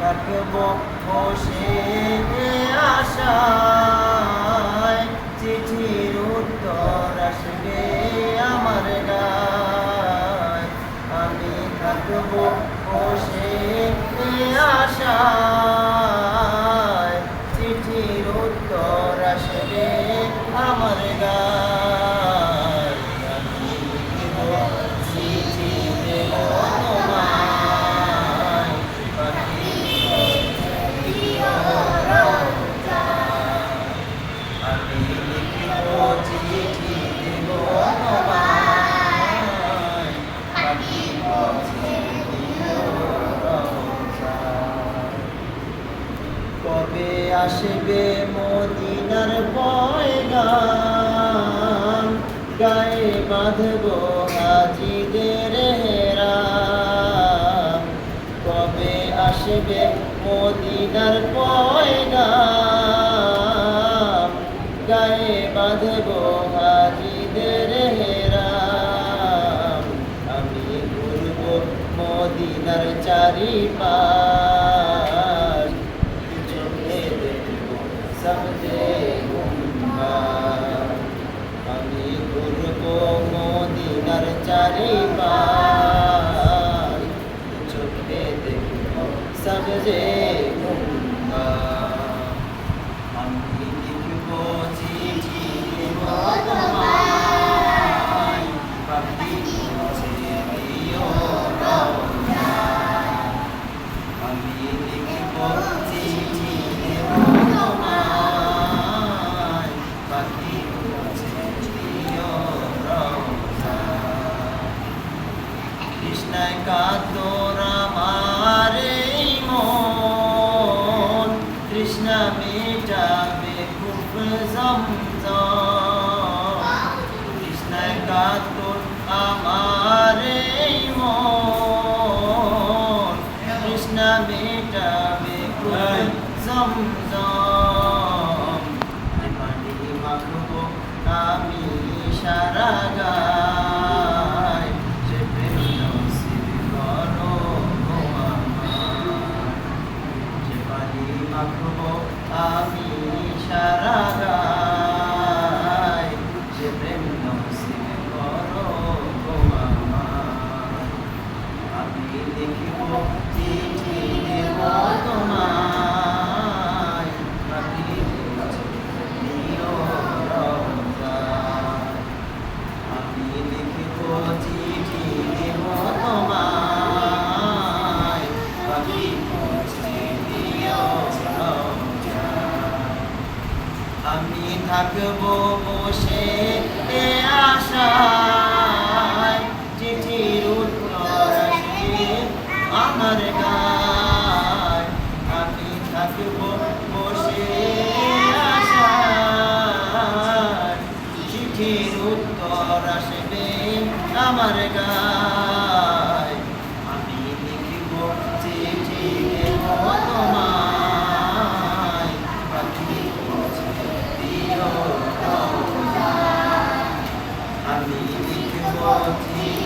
থাকব বসে আশায় চিঠি আসবে মদিনার পয়গান গায়ে বাঁধব হাজিদের হেরা কবে আসবে মদিনার পয়গান গায়ে বাঁধব হাজিদের হেরা আমি বলব মদিনার চারিপা পারি মেটাবে জমজম পানি মাখব আমি সারা গায় সে প্রেম নসিব করো আমার যে পানি মাখব আমি সারা থাকব বসে এ আশায়। চিঠির উত্তর আসবে আমার গায়। আমি থাকব বসে আশায়। চিঠির উত্তর আসবে আমার Amém.